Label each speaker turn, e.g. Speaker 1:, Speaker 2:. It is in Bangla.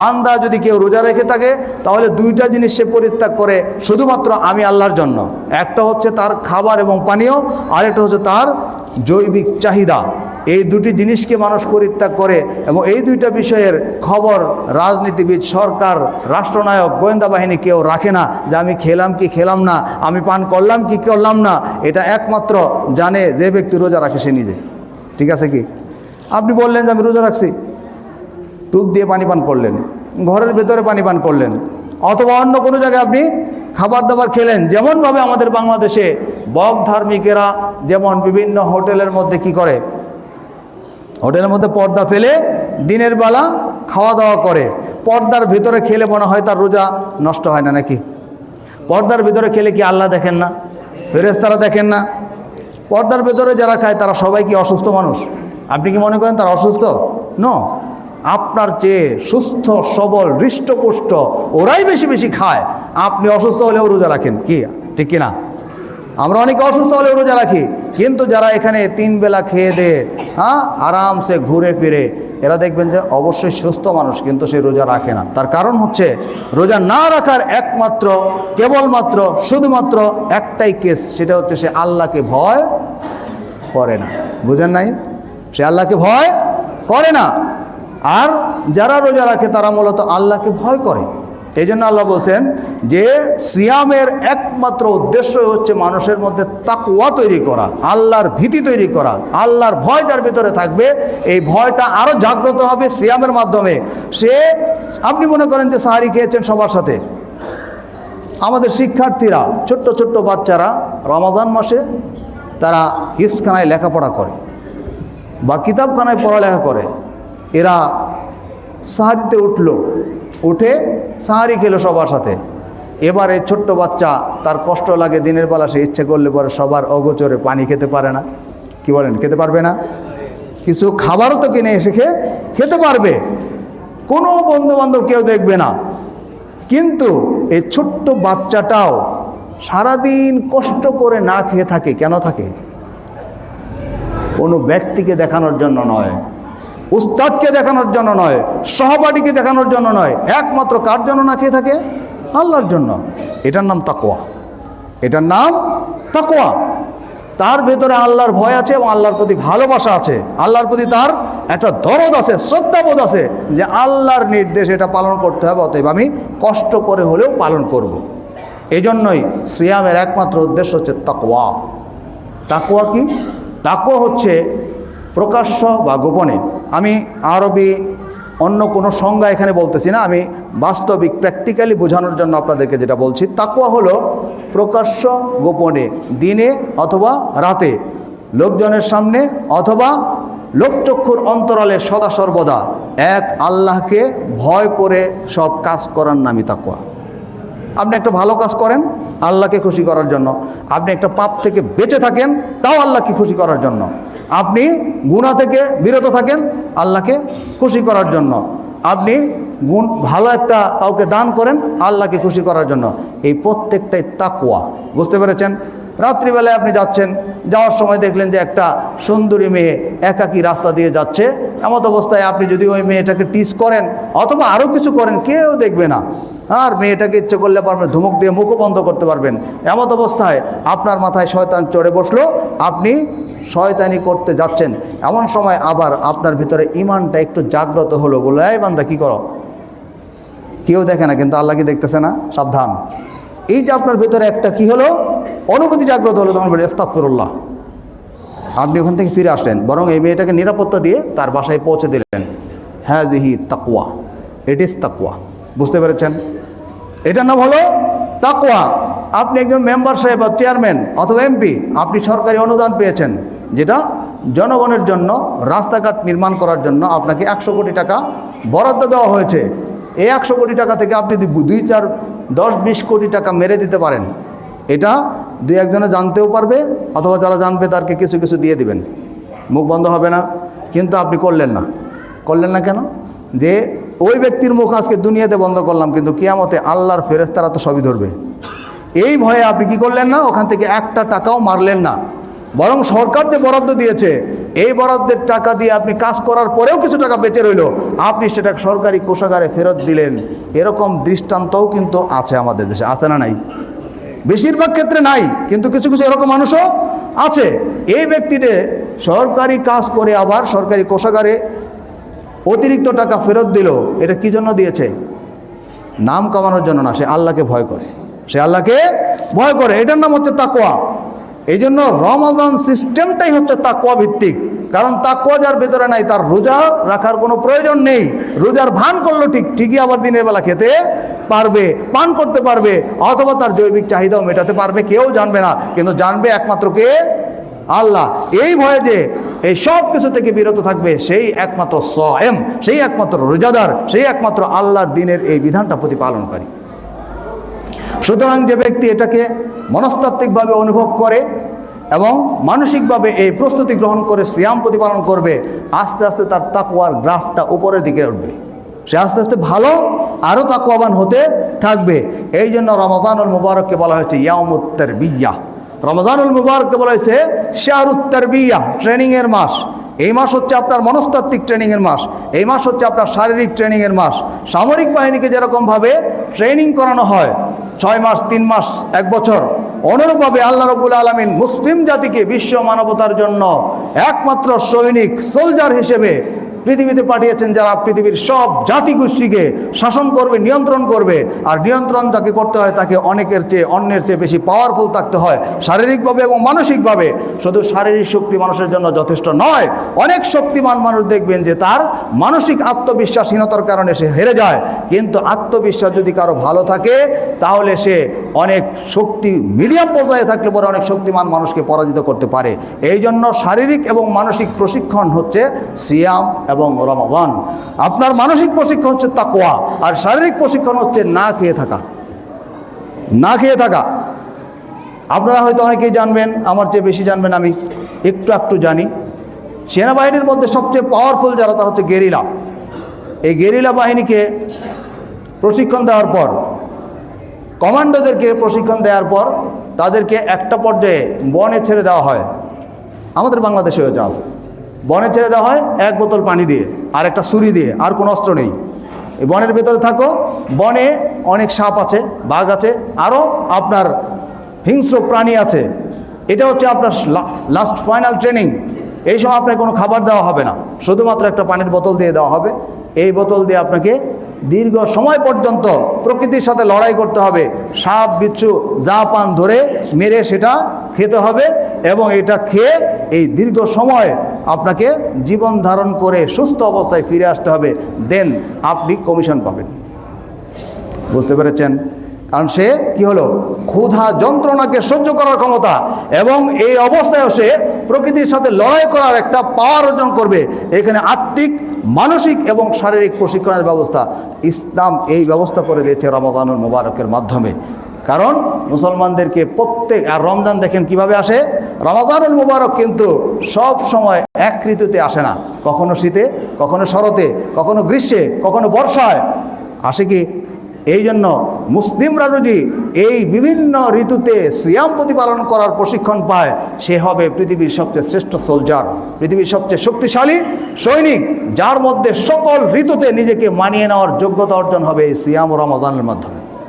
Speaker 1: আন্দা যদি কেউ রোজা রেখে থাকে, তাহলে দুইটা জিনিস সে পরিত্যাগ করে, শুধুমাত্র আমি আল্লাহর জন্য। একটা হচ্ছে তার খাবার এবং পানীয়, আরেকটা হচ্ছে তার জৈবিক চাহিদা। এই দুটি জিনিসকে মানুষ পরিত্যাগ করে এবং এই দুইটা বিষয়ের খবর রাজনীতিবিদ, সরকার, রাষ্ট্রনায়ক, গোয়েন্দা বাহিনী কেউ রাখে না যে আমি খেলাম কি খেলাম না, আমি পান করলাম কি করলাম না, এটা একমাত্র জানে যে ব্যক্তি রোজা রাখে সে নিজে। ঠিক আছে কি? আপনি বললেন যে আমি রোজা রাখছি। টুপ দিয়ে পানি পান করলেন, ঘরের ভেতরে পানি পান করলেন, অথবা অন্য কোনো জায়গায় আপনি খাবার দাবার খেলেন, যেমনভাবে আমাদের বাংলাদেশে বক ধার্মিকেরা যেমন বিভিন্ন হোটেলের মধ্যে কি করে, হোটেলের মধ্যে পর্দা ফেলে দিনের বেলা খাওয়া দাওয়া করে, পর্দার ভিতরে খেলে মনে হয় তার রোজা নষ্ট হয় না নাকি? পর্দার ভিতরে খেলে কি আল্লাহ দেখেন না? ফেরেশতারা দেখেন না? পর্দার ভেতরে যারা খায় তারা সবাই কি অসুস্থ মানুষ? আপনি কি মনে করেন তারা অসুস্থ? নো আপনার চেয়ে সুস্থ, সবল, হৃষ্টপুষ্ট, ওরাই বেশি বেশি খায়। আপনি অসুস্থ হলেও রোজা রাখেন। কি? ঠিক কিনা? আমরা অনেকে অসুস্থ হলেও রোজা রাখি। কিন্তু যারা এখানে তিন বেলা খেয়ে দেয় হ্যাঁ আরামসে ঘুরে ফিরে, এরা দেখবেন যে অবশ্যই সুস্থ মানুষ, কিন্তু সে রোজা রাখে না। তার কারণ হচ্ছে, রোজা না রাখার একমাত্র, কেবলমাত্র, শুধুমাত্র একটাই কেস, সেটা হচ্ছে সে আল্লাহকে ভয় করে না। বুঝেন নাই? সে আল্লাহকে ভয় করে না। আর যারা রোজা রাখে তারা মূলত আল্লাহকে ভয় করে। এই জন্য আল্লাহ বলছেন যে সিয়ামের একমাত্র উদ্দেশ্য হচ্ছে মানুষের মধ্যে তাকুয়া তৈরি করা, আল্লাহর ভীতি তৈরি করা। আল্লাহর ভয় যার ভিতরে থাকবে, এই ভয়টা আরও জাগ্রত হবে সিয়ামের মাধ্যমে। সে, আপনি মনে করেন যে সাহারি খেয়েছেন সবার সাথে? আমাদের শিক্ষার্থীরা, ছোট্ট ছোট্ট বাচ্চারা রমাদান মাসে তারা হিফখানায় লেখাপড়া করে বা কিতাবখানায় পড়ালেখা করে। এরা সাহারিতে উঠল, উঠে সাহারি খেলো সবার সাথে। এবারে ছোট্ট বাচ্চা, তার কষ্ট লাগে, দিনের বেলা সে ইচ্ছে করলে পরে সবার অগোচরে পানি খেতে পারে না। কি বলেন, খেতে পারবে না? কিছু খাবারও তো কিনে এসে খেয়ে খেতে পারবে। কোনো বন্ধু বান্ধব কেউ দেখবে না। কিন্তু এই ছোট্ট বাচ্চাটাও সারাদিন কষ্ট করে না খেয়ে থাকে, কেন থাকে? কোনো ব্যক্তিকে দেখানোর জন্য নয়। উস্তাদকে দেখানোর জন্য নয়, সহপাঠীকে দেখানোর জন্য নয়, একমাত্র কার জন্য না খেয়ে থাকে? আল্লাহর জন্য। এটার নাম তাকোয়া এটার নাম তাকোয়া তার ভেতরে আল্লাহর ভয় আছে এবং আল্লাহর প্রতি ভালোবাসা আছে। আল্লাহর প্রতি তার একটা দরদ আছে, শ্রদ্ধাবোধ আছে যে আল্লাহর নির্দেশ এটা পালন করতে হবে, অতএব আমি কষ্ট করে হলেও পালন করব। এই জন্যই সিয়ামের একমাত্র উদ্দেশ্য হচ্ছে তাকোয়া তাকোয়া কি? তাকোয়া হচ্ছে প্রকাশ্য বা গোপনে। আমি আরবি অন্য কোনো সংজ্ঞা এখানে বলতেছি না, আমি বাস্তবিক প্র্যাকটিক্যালি বোঝানোর জন্য আপনাদেরকে যেটা বলছি তাকুয়া হলো প্রকাশ্য, গোপনে, দিনে অথবা রাতে, লোকজনের সামনে অথবা লোকচক্ষুর অন্তরালে সদা সর্বদা, এক আল্লাহকে ভয় করে সব কাজ করার নামই তাকুয়া আপনি একটা ভালো কাজ করেন, আল্লাহকে খুশি করার জন্য। আপনি একটা পাপ থেকে বেঁচে থাকেন, তাও আল্লাহকে খুশি করার জন্য। আপনি গুণা থেকে বিরত থাকেন আল্লাহকে খুশি করার জন্য। আপনি গুণ, ভালো একটা কাউকে দান করেন আল্লাহকে খুশি করার জন্য। এই প্রত্যেকটাই তাকুয়া বুঝতে পেরেছেন? রাত্রিবেলায় আপনি যাচ্ছেন, যাওয়ার সময় দেখলেন যে একটা সুন্দরী মেয়ে একাকী রাস্তা দিয়ে যাচ্ছে। এমত অবস্থায় আপনি যদি ওই মেয়েটাকে টিস করেন, অথবা আরও কিছু করেন, কেউ দেখবে না। আর মেয়েটাকে ইচ্ছে করলে পারবেন ধুমুক দিয়ে মুখও বন্ধ করতে পারবেন। এমত অবস্থায় আপনার মাথায় শয়তান চড়ে বসল, আপনি শয়তানি করতে যাচ্ছেন। এমন সময় আবার আপনার ভিতরে ইমানটা একটু জাগ্রত হলো বলে এই বান্দা, কী করো? কেউ দেখে না, কিন্তু আল্লাহ কি দেখতেছে না? সাবধান। এই যে আপনার ভিতরে একটা কি হলো? অনুভূতি জাগ্রত হলো, তখন বলে ইস্তাফিরুল্লাহ আপনি ওখান থেকে ফিরে আসলেন, বরং এই মেয়েটাকে নিরাপত্তা দিয়ে তার বাসায় পৌঁছে দিলেন। হ্যাঁ জিহি তাকুয়া ইট ইস তাকুয়া বুঝতে পেরেছেন? এটার নাম হলো তাকুয়া আপনি একজন মেম্বার সাহেব বা চেয়ারম্যান অথবা এমপি আপনি সরকারি অনুদান পেয়েছেন, যেটা জনগণের জন্য রাস্তাঘাট নির্মাণ করার জন্য আপনাকে একশো কোটি টাকা বরাদ্দ দেওয়া হয়েছে। এই একশো কোটি টাকা থেকে আপনি দুই, চার, দশ, বিশ কোটি টাকা মেরে দিতে পারেন, এটা দুই একজনে জানতেও পারবে অথবা যারা জানবে তারকে কিছু কিছু দিয়ে দিবেন। মুখ বন্ধ হবে না, কিন্তু আপনি করলেন না। করলেন না কেন? যে ওই ব্যক্তির মুখ আজকে দুনিয়াতে বন্ধ করলাম, কিন্তু কিয়ামতে আল্লাহর ফেরেস্তারা তো সবই ধরবে। এই ভয়ে আপনি কি করলেন না? ওখান থেকে একটা টাকাও মারলেন না। বরং সরকার যে বরাদ্দ দিয়েছে। এই বরাদ্দের টাকা দিয়ে আপনি কাজ করার পরেও কিছু টাকা বেঁচে রইল। আপনি সেটা সরকারি কোষাগারে ফেরত দিলেন। এরকম দৃষ্টান্তও কিন্তু আছে আমাদের দেশে। আছে না নাই? বেশিরভাগ ক্ষেত্রে নাই। কিন্তু কিছু কিছু এরকম মানুষও আছে। এই ব্যক্তিতে সরকারি কাজ করে আবার সরকারি কোষাগারে অতিরিক্ত টাকা ফেরত দিল। এটা কি জন্য দিয়েছে? নাম কামানোর জন্য না, সে আল্লাহকে ভয় করে। সে আল্লাহকে ভয় করে। এটার নাম হচ্ছে তাকোয়া এই জন্য রমাদান সিস্টেমটাই হচ্ছে তাকোয়া ভিত্তিক। কারণ তাকোয়া যার ভেতরে নাই, তার রোজা রাখার কোনো প্রয়োজন নেই। রোজার ভান করল ঠিক, ঠিকই আবার দিনের বেলা খেতে পারবে, পান করতে পারবে, অথবা তার জৈবিক চাহিদাও মেটাতে পারবে, কেউ জানবে না। কিন্তু জানবে একমাত্র কে? আল্লাহ। এই ভয়ে যে এই সব কিছু থেকে বিরত থাকবে, সেই একমাত্র এম সেই একমাত্র রোজাদার, সেই একমাত্র আল্লাহর দিনের এই বিধানটা প্রতিপালনকারী। সুতরাং যে ব্যক্তি এটাকে মনস্তাত্ত্বিকভাবে অনুভব করে এবং মানসিকভাবে এই প্রস্তুতি গ্রহণ করে সিয়াম প্রতিপালন করবে, আস্তে আস্তে তার তাকুয়ার গ্রাফটা উপরের দিকে উঠবে। সে আস্তে আস্তে ভালো, আরও তাকুয়াবান হতে থাকবে। এই জন্য রমাদানুল মুবারককে বলা হয়েছে ইয়ামুত্তর বিয়া রমাদানুল মুবারককে বলা হয়েছে শাহরুত্তর বিয়া ট্রেনিংয়ের মাস। এই মাস হচ্ছে আপনার মনস্তাত্ত্বিক ট্রেনিংয়ের মাস। এই মাস হচ্ছে আপনার শারীরিক ট্রেনিংয়ের মাস। সামরিক বাহিনীকে যেরকমভাবে ট্রেনিং করানো হয় ছয় মাস, তিন মাস, এক বছর। অনুরূপভাবে আল্লাহ রবুল আলমিন মুসলিম জাতিকে বিশ্ব মানবতার জন্য একমাত্র সৈনিক সোলজার হিসেবে পৃথিবীতে পাঠিয়েছেন যারা পৃথিবীর সব জাতিগোষ্ঠীকে শাসন করবে, নিয়ন্ত্রণ করবে। আর নিয়ন্ত্রণ যাকে করতে হয় তাকে অনেকের চেয়ে, অন্যের চেয়ে বেশি পাওয়ারফুল থাকতে হয়, শারীরিকভাবে এবং মানসিকভাবে। শুধু শারীরিক শক্তি মানুষের জন্য যথেষ্ট নয়, অনেক শক্তিমান মানুষ দেখবেন যে তার মানসিক আত্মবিশ্বাসহীনতার কারণে সে হেরে যায়। কিন্তু আত্মবিশ্বাস যদি কারও ভালো থাকে, তাহলে সে অনেক শক্তি মিডিয়াম পর্যায়ে থাকলে পরে অনেক শক্তিমান মানুষকে পরাজিত করতে পারে। এই জন্য শারীরিক এবং মানসিক প্রশিক্ষণ হচ্ছে সিয়াম এবং রমাবান আপনার মানসিক প্রশিক্ষণ হচ্ছে তাকোয়া আর শারীরিক প্রশিক্ষণ হচ্ছে না খেয়ে থাকা। না খেয়ে থাকা। আপনারা হয়তো অনেকেই জানবেন, আমার চেয়ে বেশি জানবেন আমি, একটু একটু জানি। সেনাবাহিনীর মধ্যে সবচেয়ে পাওয়ারফুল যারা, তারা হচ্ছে গেরিলা। এই গেরিলা বাহিনীকে প্রশিক্ষণ দেওয়ার পর, কমান্ডোদেরকে প্রশিক্ষণ দেওয়ার পর, তাদেরকে একটা পর্যায়ে বনে ছেড়ে দেওয়া হয়। আমাদের বাংলাদেশে হয়েছে আছে। বনে ছেড়ে দেওয়া হয়, এক বোতল পানি দিয়ে, আর একটা ছুরি দিয়ে, আর কোনো অস্ত্র নেই। বনের ভেতরে থাকো, বনে অনেক সাপ আছে, বাঘ আছে আরও আপনার হিংস্র প্রাণী আছে। এটা হচ্ছে আপনার লাস্ট ফাইনাল ট্রেনিং এই সময় আপনাকে কোনো খাবার দেওয়া হবে না। শুধুমাত্র একটা পানির বোতল দিয়ে দেওয়া হবে। এই বোতল দিয়ে আপনাকে দীর্ঘ সময় পর্যন্ত প্রকৃতির সাথে লড়াই করতে হবে। সাপ, বিচ্ছু, যা পান ধরে মেরে সেটা খেতে হবে এবং এটা খেয়ে এই দীর্ঘ সময় আপনাকে জীবন ধারণ করে সুস্থ অবস্থায় ফিরে আসতে হবে। দেন আপনি কমিশন পাবেন। বুঝতে পেরেছেন? কারণ সে কি হলো? ক্ষুধা যন্ত্রণাকে সহ্য করার ক্ষমতা এবং এই অবস্থায়ও সে প্রকৃতির সাথে লড়াই করার একটা পাওয়ার অর্জন করবে। এখানে আত্মিক মানসিক এবং শারীরিক প্রশিক্ষণের ব্যবস্থা ইসলাম এই ব্যবস্থা করে দিয়েছে রমাদানুল মুবারকের মাধ্যমে। কারণ মুসলমানদেরকে প্রত্যেক, আর রমজান দেখেন কীভাবে আসে? রমাদানুল মুবারক কিন্তু সব সময় এক ঋতুতে আসে না। কখনো শীতে, কখনো শরতে, কখনো গ্রীষ্মে, কখনো বর্ষায়। আসে কি? এই জন্য মুসলিমরা যদি এই বিভিন্ন ঋতুতে সিয়াম প্রতিপালন করার প্রশিক্ষণ পায়, সে হবে পৃথিবীর সবচেয়ে শ্রেষ্ঠ সোলজার পৃথিবীর সবচেয়ে শক্তিশালী সৈনিক, যার মধ্যে সকল ঋতুতে নিজেকে মানিয়ে নেওয়ার যোগ্যতা অর্জন হবে সিয়াম রমাদানের মাধ্যমে।